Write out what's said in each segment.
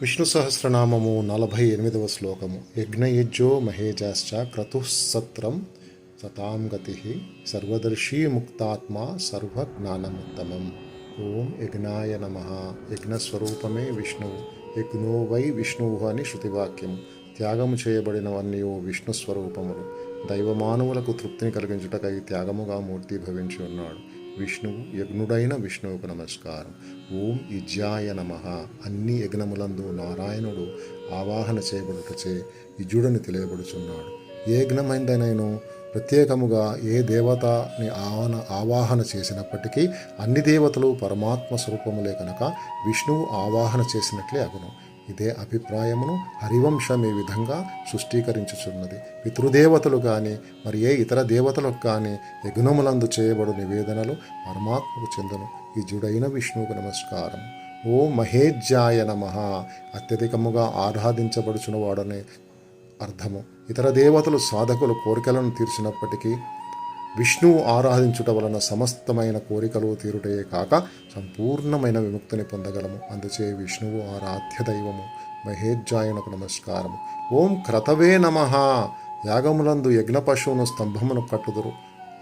విష్ణు సహస్రనామము నలభై ఎనిమిదవ శ్లోకము. యజ్ఞయజ్జో మహేజాశ్చ క్రతుసత్రం సతాం గతి సర్వదర్శీ ముక్తాత్మ సర్వజ్ఞానముత్తమం. ఓం యజ్ఞాయ నమ. యజ్ఞస్వరూపమే విష్ణువు. యజ్ఞో వై విష్ణువు అని శృతివాక్యం. త్యాగము చేయబడినవన్నీ విష్ణు స్వరూపములు దైవమానవులకు తృప్తిని కలిగించుటకై త్యాగముగా మూర్తి భవించి ఉన్నాడు. విష్ణువు యజ్ఞుడైన విష్ణువుకు నమస్కారం. ఓం ఇజ్యాయ నమ. అన్ని యజ్ఞములందు నారాయణుడు ఆవాహన చేయబడుటచే ఇజుడని తెలియబడుచున్నాడు. ఏ యజ్ఞమైందనైనా ప్రత్యేకముగా ఏ దేవతని ఆవన ఆవాహన చేసినప్పటికీ అన్ని దేవతలు పరమాత్మ స్వరూపములే కనుక విష్ణువు ఆవాహన చేసినట్లే అగును. ఇదే అభిప్రాయమును హరివంశం ఈ విధంగా సృష్టీకరించుచున్నది. పితృదేవతలు కానీ మరి ఏ ఇతర దేవతలకు కానీ యజ్ఞములందు చేయబడు నివేదనలు పరమాత్మకు చెందును. ఈ జుడైన విష్ణువుకు నమస్కారం. ఓ మహేజ్యాయ నమ. అత్యధికముగా ఆరాధించబడుచున్నవాడనే అర్థము. ఇతర దేవతలు సాధకులు కోరికలను తీర్చినప్పటికీ విష్ణువు ఆరాధించుట వలన సమస్తమైన కోరికలు తీరుటయే కాక సంపూర్ణమైన విముక్తిని పొందగలము. అందుచే విష్ణువు ఆరాధ్య దైవము. మహేజ్జాయనకు నమస్కారము. ఓం క్రతవే నమ. యాగములందు యజ్ఞ పశువును స్తంభమును కట్టుదురు.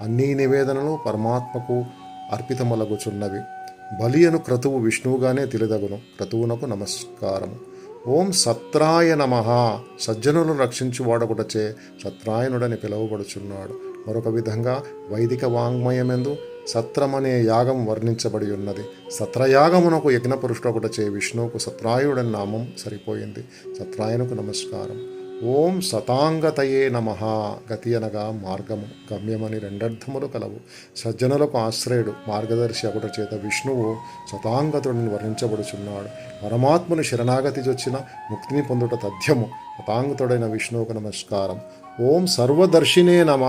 అన్ని నివేదనలు పరమాత్మకు అర్పితములగుచున్నవి. బలియను క్రతువు విష్ణువుగానే తెలిదగును. క్రతువునకు నమస్కారము. ఓం సత్రాయ నమ. సజ్జనులను రక్షించువాడొకటచే సత్రాయనుడని పిలువబడుచున్నాడు. మరొక విధంగా వైదిక వాంగ్మయమెందు సత్రమనే యాగం వర్ణించబడి ఉన్నది సత్రయాగమునకు యజ్ఞపురుషుడొకటచే విష్ణువుకు సత్రాయుడని నామం సరిపోయింది. సత్రాయనుకు నమస్కారం. ఓం సతాంగతయే నమ. గతి అనగా మార్గము. గమ్యమని రెండర్థములు కలవు. సజ్జనులకు ఆశ్రయుడు మార్గదర్శి అగుట చేత విష్ణువు సతాంగతుడిని వర్ణించబడుచున్నాడు. పరమాత్ముని శరణాగతి చొచ్చిన ముక్తిని పొందుట తథ్యము. సతాంగతుడైన విష్ణువుకు నమస్కారం. ఓం సర్వదర్శినే నమ.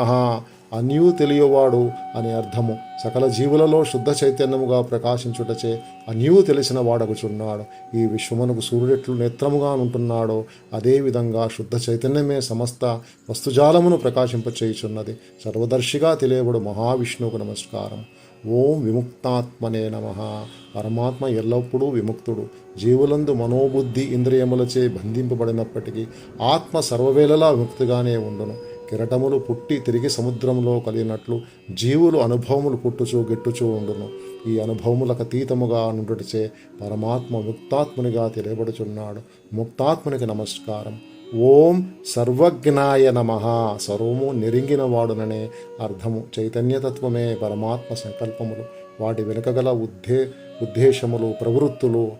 అన్యూ తెలియవాడు అని అర్థము. సకల జీవులలో శుద్ధ చైతన్యముగా ప్రకాశించుటచే అన్యూ తెలిసిన వాడగుచున్నాడు. ఈ విశ్వమునకు సూర్యుడెట్లు నేత్రముగా ఉంటున్నాడో అదేవిధంగా శుద్ధ చైతన్యమే సమస్త వస్తుజాలమును ప్రకాశింపచేయుచున్నది. సర్వదర్శిగా తెలియబడు మహావిష్ణువుకు నమస్కారం. ఓం విముక్తాత్మనే నమ. పరమాత్మ ఎల్లప్పుడూ విముక్తుడు. జీవులందు మనోబుద్ధి ఇంద్రియములచే బంధింపబడినప్పటికీ ఆత్మ సర్వవేళలా విముక్తిగానే ఉండును. కిరటములు పుట్టి తిరిగి సముద్రంలో కలిగినట్లు జీవులు అనుభవములు పుట్టుచూ గిట్టుచూ ఉండును. ఈ అనుభవములకు అతీతముగా నుండుటచే పరమాత్మ ముక్తాత్మునిగా తెలియబడుచున్నాడు. ముక్తాత్మునికి నమస్కారం. ఓం సర్వజ్ఞాయ నమ. సర్వము నెరింగిన వాడుననే అర్థము. చైతన్యతత్వమే పరమాత్మ సంకల్పములు. వాటి వెనుకగల ఉద్దే ఉద్దేశములు ప్రవృత్తులు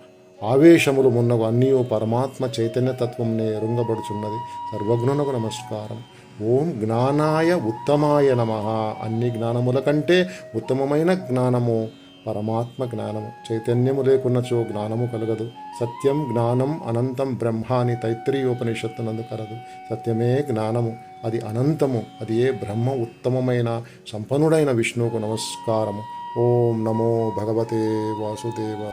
ఆవేశములు మున్నగు అన్నీ పరమాత్మ చైతన్యతత్వంనే ఎరుంగబడుచున్నది సర్వజ్ఞునకు నమస్కారం. ఓం జ్ఞానాయ ఉత్తమాయ నమ. అన్ని జ్ఞానముల కంటే ఉత్తమమైన జ్ఞానము పరమాత్మ జ్ఞానము. చైతన్యము లేకున్నచో జ్ఞానము కలగదు. సత్యం జ్ఞానం అనంతం బ్రహ్మ అని తైత్రీయోపనిషత్తునందు కలదు. సత్యమే జ్ఞానము అది అనంతము అది ఏ బ్రహ్మ ఉత్తమమైన సంపన్నుడైన విష్ణువుకు నమస్కారము. ఓం నమో భగవతే వాసుదేవ.